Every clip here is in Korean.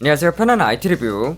안녕하세요. 편안한 IT 리뷰.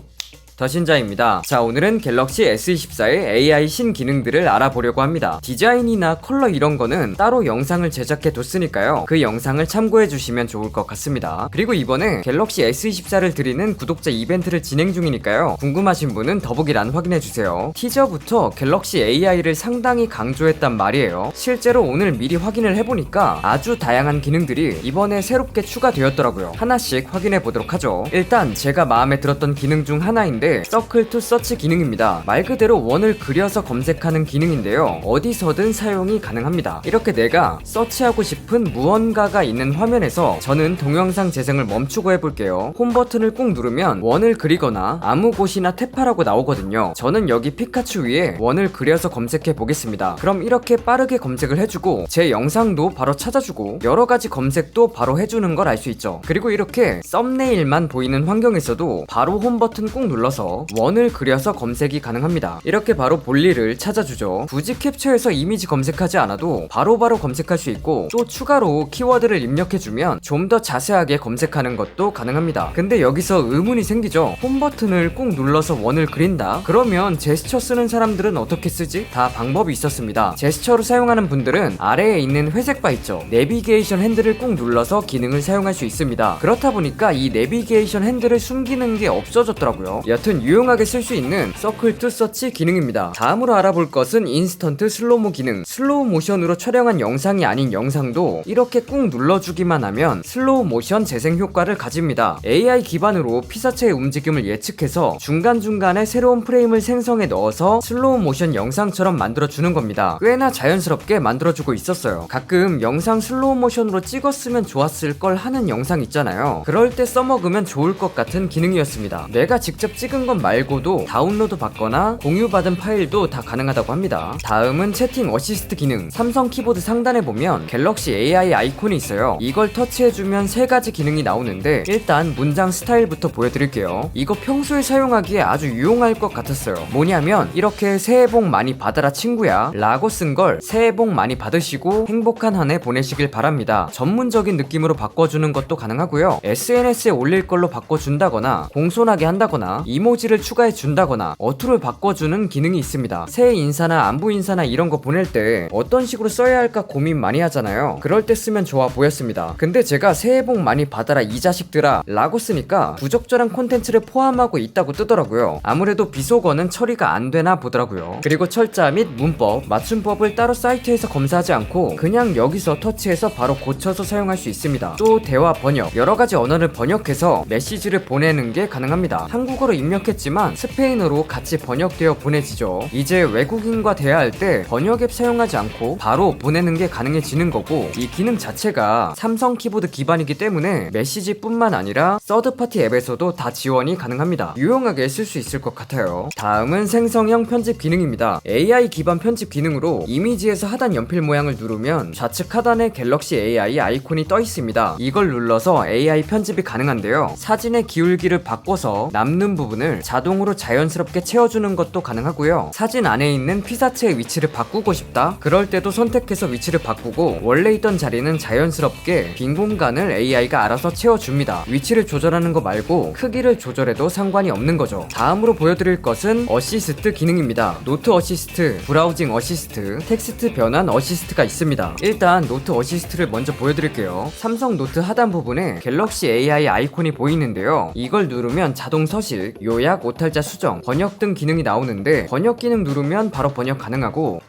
더신자입니다. 자, 오늘은 갤럭시 S24의 AI 신기능들을 알아보려고 합니다. 디자인이나 컬러 이런 거는 따로 영상을 제작해 뒀으니까요. 그 영상을 참고해 주시면 좋을 것 같습니다. 그리고 이번에 갤럭시 S24를 드리는 구독자 이벤트를 진행 중이니까요. 궁금하신 분은 더보기란 확인해 주세요. 티저부터 갤럭시 AI를 상당히 강조했단 말이에요. 실제로 오늘 미리 확인을 해보니까 아주 다양한 기능들이 이번에 새롭게 추가되었더라고요. 하나씩 확인해 보도록 하죠. 일단 제가 마음에 들었던 기능 중 하나인데 서클 투 서치 기능입니다. 말 그대로 원을 그려서 검색하는 기능인데요. 어디서든 사용이 가능합니다. 이렇게 내가 서치하고 싶은 무언가가 있는 화면에서 저는 동영상 재생을 멈추고 해볼게요. 홈 버튼을 꾹 누르면 원을 그리거나 아무 곳이나 탭하라고 나오거든요. 저는 여기 피카츄 위에 원을 그려서 검색해 보겠습니다. 그럼 이렇게 빠르게 검색을 해주고 제 영상도 바로 찾아주고 여러 가지 검색도 바로 해주는 걸 알 수 있죠. 그리고 이렇게 썸네일만 보이는 환경에서도 바로 홈 버튼 꾹 눌러서 원을 그려서 검색이 가능합니다. 이렇게 바로 볼일을 찾아주죠. 굳이 캡처해서 이미지 검색하지 않아도 바로 바로 검색할 수 있고 또 추가로 키워드를 입력해주면 좀 더 자세하게 검색하는 것도 가능합니다. 근데 여기서 의문이 생기죠. 홈 버튼을 꾹 눌러서 원을 그린다? 그러면 제스처 쓰는 사람들은 어떻게 쓰지? 다 방법이 있었습니다. 제스처로 사용하는 분들은 아래에 있는 회색 바 있죠. 내비게이션 핸들을 꾹 눌러서 기능을 사용할 수 있습니다. 그렇다 보니까 이 내비게이션 핸들을 숨기는 게 없어졌더라고요. 여튼 유용하게 쓸 수 있는 서클 투 서치 기능입니다. 다음으로 알아볼 것은 인스턴트 슬로모 기능. 슬로우 모션으로 촬영한 영상이 아닌 영상도 이렇게 꾹 눌러주기만 하면 슬로우 모션 재생 효과를 가집니다. AI 기반으로 피사체의 움직임을 예측해서 중간중간에 새로운 프레임을 생성해 넣어서 슬로우 모션 영상처럼 만들어주는 겁니다. 꽤나 자연스럽게 만들어주고 있었어요. 가끔 영상 슬로우 모션으로 찍었으면 좋았을 걸 하는 영상 있잖아요. 그럴 때 써먹으면 좋을 것 같은 기능이었습니다. 내가 직접 찍은 것 말고도 다운로드 받거나 공유받은 파일도 다 가능하다고 합니다. 다음은 채팅 어시스트 기능. 삼성 키보드 상단에 보면 갤럭시 AI 아이콘이 있어요. 이걸 터치해주면 세 가지 기능이 나오는데 일단 문장 스타일부터 보여드릴게요. 이거 평소에 사용하기에 아주 유용할 것 같았어요. 뭐냐면 이렇게 새해 복 많이 받아라 친구야 라고 쓴 걸 새해 복 많이 받으시고 행복한 한 해 보내시길 바랍니다. 전문적인 느낌으로 바꿔주는 것도 가능하고요. SNS에 올릴 걸로 바꿔준다거나 공손하게 한다거나 이 모지를 추가해 준다거나 어투를 바꿔주는 기능이 있습니다. 새해 인사나 안부 인사나 이런 거 보낼 때 어떤 식으로 써야 할까 고민 많이 하잖아요. 그럴 때 쓰면 좋아 보였습니다. 근데 제가 새해 복 많이 받아라 이 자식들아 라고 쓰니까 부적절한 콘텐츠를 포함하고 있다고 뜨더라고요. 아무래도 비속어는 처리가 안 되나 보더라고요. 그리고 철자 및 문법, 맞춤법을 따로 사이트에서 검사하지 않고 그냥 여기서 터치해서 바로 고쳐서 사용할 수 있습니다. 또 대화 번역, 여러 가지 언어를 번역해서 메시지를 보내는 게 가능합니다. 한국어로 입력했지만 스페인어로 같이 번역되어 보내지죠. 이제 외국인과 대화할 때 번역 앱 사용하지 않고 바로 보내는 게 가능해지는 거고 이 기능 자체가 삼성 키보드 기반이기 때문에 메시지뿐만 아니라 서드파티 앱에서도 다 지원이 가능합니다. 유용하게 쓸 수 있을 것 같아요. 다음은 생성형 편집 기능입니다. AI 기반 편집 기능으로 이미지에서 하단 연필 모양을 누르면 좌측 하단에 갤럭시 AI 아이콘이 떠 있습니다. 이걸 눌러서 AI 편집이 가능한데요. 사진의 기울기를 바꿔서 남는 부분을 자동으로 자연스럽게 채워주는 것도 가능하고요. 사진 안에 있는 피사체의 위치를 바꾸고 싶다? 그럴 때도 선택해서 위치를 바꾸고 원래 있던 자리는 자연스럽게 빈 공간을 AI가 알아서 채워줍니다. 위치를 조절하는 거 말고 크기를 조절해도 상관이 없는 거죠. 다음으로 보여드릴 것은 어시스트 기능입니다. 노트 어시스트, 브라우징 어시스트, 텍스트 변환 어시스트가 있습니다. 일단 노트 어시스트를 먼저 보여드릴게요. 삼성 노트 하단 부분에 갤럭시 AI 아이콘이 보이는데요. 이걸 누르면 자동 서실, 요약, 오탈자 수정, 번역 등 기능이 나오는데 번역 기능 누르면 바로 번역 가능하고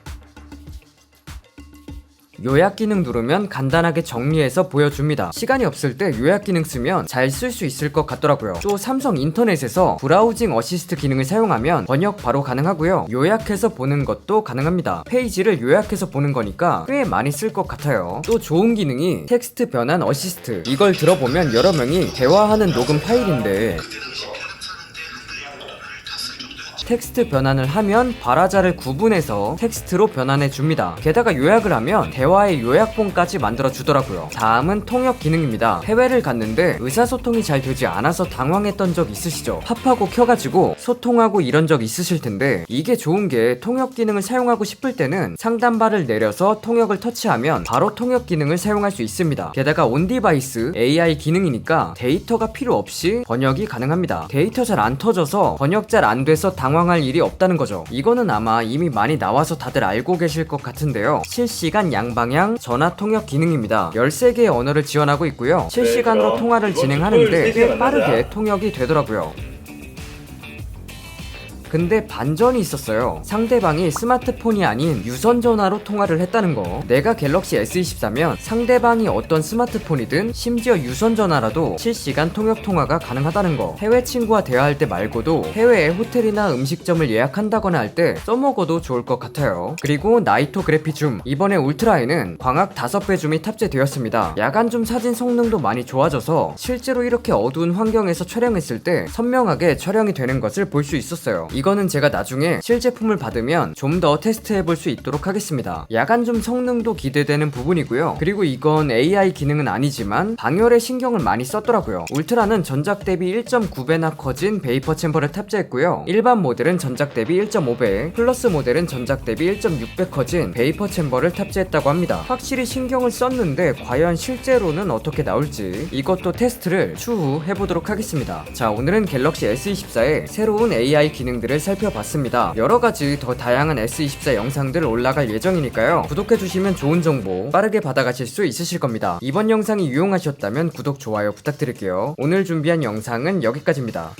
요약 기능 누르면 간단하게 정리해서 보여줍니다. 시간이 없을 때 요약 기능 쓰면 잘 쓸 수 있을 것 같더라고요. 또 삼성 인터넷에서 브라우징 어시스트 기능을 사용하면 번역 바로 가능하고요. 요약해서 보는 것도 가능합니다. 페이지를 요약해서 보는 거니까 꽤 많이 쓸 것 같아요. 또 좋은 기능이 텍스트 변환 어시스트. 이걸 들어보면 여러 명이 대화하는 녹음 파일인데 텍스트 변환을 하면 발화자를 구분해서 텍스트로 변환해 줍니다. 게다가 요약을 하면 대화의 요약본까지 만들어 주더라고요. 다음은 통역 기능입니다. 해외를 갔는데 의사소통이 잘 되지 않아서 당황했던 적 있으시죠? 팝하고 켜가지고 소통하고 이런 적 있으실 텐데 이게 좋은 게 통역 기능을 사용하고 싶을 때는 상단바를 내려서 통역을 터치하면 바로 통역 기능을 사용할 수 있습니다. 게다가 온 디바이스 AI 기능이니까 데이터가 필요 없이 번역이 가능합니다. 데이터 잘 안 터져서 번역 잘 안 돼서 당 황할 일이 없다는 거죠. 이거는 아마 이미 많이 나와서 다들 알고 계실 것 같은데요. 실시간 양방향 전화 통역 기능입니다. 13개의 언어를 지원하고 있고요. 실시간으로 그럼 통화를 진행하는데 꽤 빠르게. 통역이 되더라고요. 근데 반전이 있었어요. 상대방이 스마트폰이 아닌 유선 전화로 통화를 했다는 거. 내가 갤럭시 S24면 상대방이 어떤 스마트폰이든 심지어 유선 전화라도 실시간 통역 통화가 가능하다는 거. 해외 친구와 대화할 때 말고도 해외에 호텔이나 음식점을 예약한다거나 할 때 써먹어도 좋을 것 같아요. 그리고 나이토 그래피 줌. 이번에 울트라에는 광학 5배 줌이 탑재되었습니다. 야간 줌 사진 성능도 많이 좋아져서 실제로 이렇게 어두운 환경에서 촬영했을 때 선명하게 촬영이 되는 것을 볼 수 있었어요. 이거는 제가 나중에 실제품을 받으면 좀 더 테스트해 볼 수 있도록 하겠습니다. 야간 좀 성능도 기대되는 부분이고요. 그리고 이건 AI 기능은 아니지만 방열에 신경을 많이 썼더라고요. 울트라는 전작 대비 1.9배나 커진 베이퍼 챔버를 탑재했고요. 일반 모델은 전작 대비 1.5배, 플러스 모델은 전작 대비 1.6배 커진 베이퍼 챔버를 탑재했다고 합니다. 확실히 신경을 썼는데 과연 실제로는 어떻게 나올지 이것도 테스트를 추후 해보도록 하겠습니다. 자, 오늘은 갤럭시 S24의 새로운 AI 기능 들을 살펴봤습니다. 여러 가지 더 다양한 S24 영상들 올라갈 예정이니까요. 구독해주시면 좋은 정보 빠르게 받아가실 수 있으실 겁니다. 이번 영상이 유용하셨다면 구독, 좋아요 부탁드릴게요. 오늘 준비한 영상은 여기까지입니다.